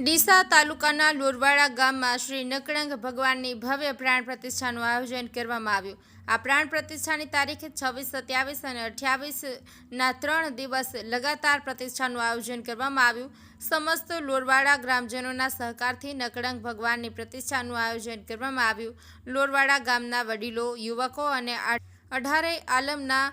ડીસા તાલુકાના લોરવાડા ગામમાં શ્રી નકળંગ ભગવાનની ભવ્ય પ્રાણ પ્રતિષ્ઠાનું આયોજન કરવામાં આવ્યું. આ પ્રાણ પ્રતિષ્ઠાની તારીખ છવ્વીસ, સત્યાવીસ અને અઠ્યાવીસના ત્રણ દિવસ લગાતાર પ્રતિષ્ઠાનું આયોજન કરવામાં આવ્યું. સમસ્ત લોરવાડા ગ્રામજનોના સહકારથી નકળંગ ભગવાનની પ્રતિષ્ઠાનું આયોજન કરવામાં આવ્યું. લોરવાડા ગામના વડીલો, યુવકો અને અઢારે આલમના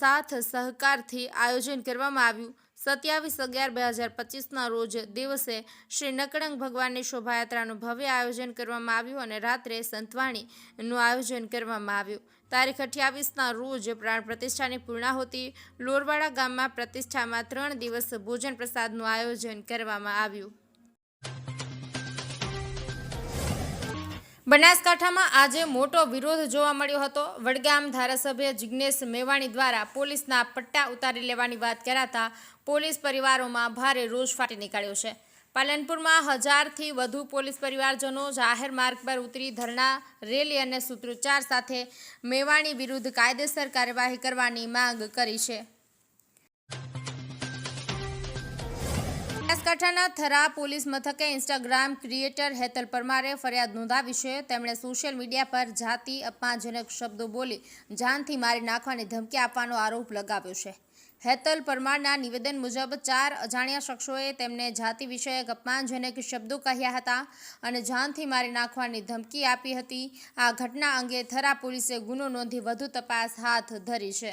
સાથ સહકારથી આયોજન કરવામાં આવ્યું. સત્યાવીસ અગિયાર બે હજાર પચીસના રોજ દિવસે શ્રી નકળંગ ભગવાનની શોભાયાત્રાનું ભવ્ય આયોજન કરવામાં આવ્યું અને રાત્રે સંતવાણીનું આયોજન કરવામાં આવ્યું. તારીખ અઠ્યાવીસના રોજ પ્રાણ પ્રતિષ્ઠાની પૂર્ણાહુતિ લોરવાડા ગામમાં પ્રતિષ્ઠામાં ત્રણ દિવસ ભોજન પ્રસાદનું આયોજન કરવામાં આવ્યું. બનાસકાંઠામાં આજે મોટો વિરોધ જોવા મળ્યો હતો. વડગામ ધારાસભ્ય જિજ્ઞેશ મેવાણી દ્વારા પોલીસના પટ્ટા ઉતારી લેવાની વાત કરાતા પોલીસ પરિવારોમાં ભારે રોષ ફાટી નીકળ્યો છે. પાલનપુરમાં હજારથી વધુ પોલીસ પરિવારજનો જાહેર માર્ગ પર ઉતરી ધરણા, રેલી અને સૂત્રોચ્ચાર સાથે મેવાણી વિરુદ્ધ કાયદેસર કાર્યવાહી કરવાની માંગ કરી છે. બનાસકાંઠાના થરા પોલીસ મથકે ઇન્સ્ટાગ્રામ ક્રિએટર હેતલ પરમારે ફરિયાદ નોંધાવી છે. તેમણે સોશિયલ મીડિયા પર જાતિ અપમાનજનક શબ્દો બોલી જાનથી મારી નાખવાની ધમકી આપવાનો આરોપ લગાવ્યો છે. હેતલ પરમારના નિવેદન મુજબ ચાર અજાણ્યા શખ્સોએ તેમને જાતિ વિષયક અપમાનજનક શબ્દો કહ્યા હતા અને જાનથી મારી નાખવાની ધમકી આપી હતી. આ ઘટના અંગે થરા પોલીસે ગુનો નોંધી વધુ તપાસ હાથ ધરી છે.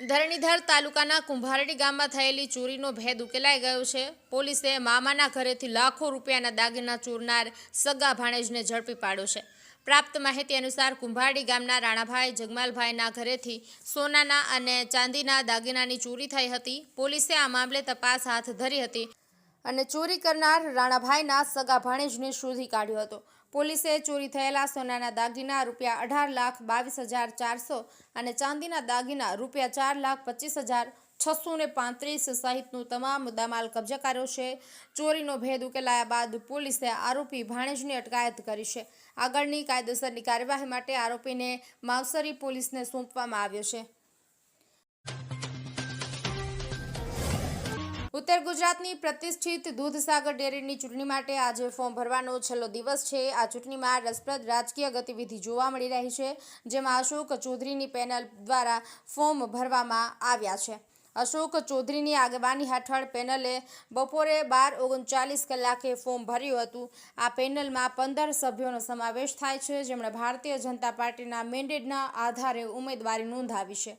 ધરણીધર તાલુકાના કુંભારડી ગામમાં થયેલી ચોરીનો ભેદ ઉકેલાઈ ગયો છે. પોલીસે મામાના ઘરેથી લાખો રૂપિયાના દાગીના ચોરનાર સગા ભાણેજને ઝડપી પાડ્યો છે. પ્રાપ્ત માહિતી અનુસાર કુંભારડી ગામના રાણાભાઈ જગમાલભાઈના ઘરેથી સોનાના અને ચાંદીના દાગીનાની ચોરી થઈ હતી. પોલીસે આ મામલે તપાસ હાથ ધરી હતી અને ચોરી કરનાર રાણાભાઈના સગા ભાણેજને શોધી કાઢ્યો હતો. પોલીસે ચોરી થયેલા સોનાના દાગીના રૂપિયા અઢાર લાખ બાવીસ હજાર ચારસો અને ચાંદીના દાગીના રૂપિયા ચાર લાખ પચીસ હજાર છસો ને પાંત્રીસ સહિતનું તમામ મુદ્દામાલ કબજે કર્યો છે. ચોરીનો ભેદ ઉકેલાયા બાદ પોલીસે આરોપી ભાણેજની અટકાયત કરી છે. આગળની કાયદેસરની કાર્યવાહી માટે આરોપીને માવસરી પોલીસને સોંપવામાં આવ્યો છે. ઉત્તર ગુજરાતની પ્રતિષ્ઠિત દૂધસાગર ડેરીની ચૂંટણી માટે આજે ફોર્મ ભરવાનો છેલ્લો દિવસ છે. આ ચૂંટણીમાં રસપ્રદ રાજકીય ગતિવિધિ જોવા મળી રહી છે, જેમાં અશોક ચૌધરીની પેનલ દ્વારા ફોર્મ ભરવામાં આવ્યા છે. અશોક ચૌધરીની આગેવાની હેઠળ પેનલે બપોરે બાર ઓગણચાલીસ કલાકે ફોર્મ ભર્યું હતું. આ પેનલમાં પંદર સભ્યોનો સમાવેશ થાય છે, જેમણે ભારતીય જનતા પાર્ટીના મેન્ડેટના આધારે ઉમેદવારી નોંધાવી છે.